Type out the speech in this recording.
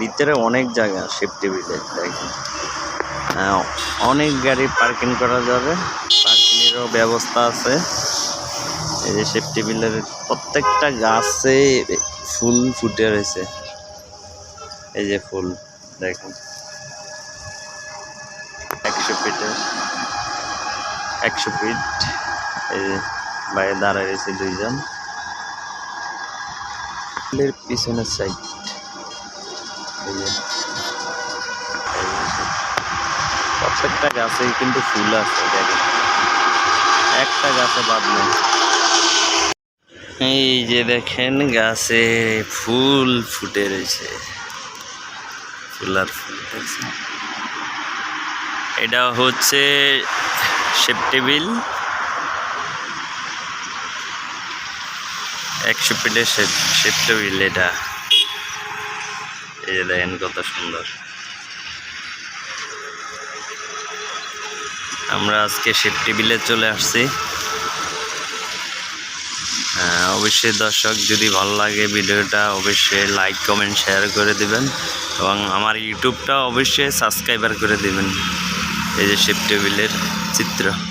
ভিতরে অনেক জায়গা সেফটি বিলে দেখেন। আহ, অনেক গাড়ি পার্কিং করা যাবে। পার্কিংয়েরও ব্যবস্থা আছে। এই যে সেফটি বিলের প্রত্যেকটা গাছে ফুল ফুটে রয়েছে। এই যে ফুল দেখুন। একশো ফিটের একশো ফিট এই যে বাইরে দাঁড়ায় রয়েছে দুইজন। পিছনের সাইড প্রত্যেকটা গাছেই কিন্তু ফুল আছে দেখেন। একটা গাছে বাদ নেই। এই যে দেখেন গাছে ফুল ফুটে রয়েছে। ফুল আর ফুল এটা হচ্ছে সেপ্টেবিল একশো ফিটের সেপ্টেবিল এটা। এই যে দেখেন কত সুন্দর। আমরা আজকে সেফটি বিলে চলে আসছি। আহ, অবশ্যই দর্শক যদি ভালো লাগে ভিডিওটা অবশ্যই লাইক কমেন্ট শেয়ার করে দিবেন। এবং আমার ইউটিউবটা অবশ্যই সাবস্ক্রাইবার করে দিবেন। এই যে সেফটি বিলের চিত্র।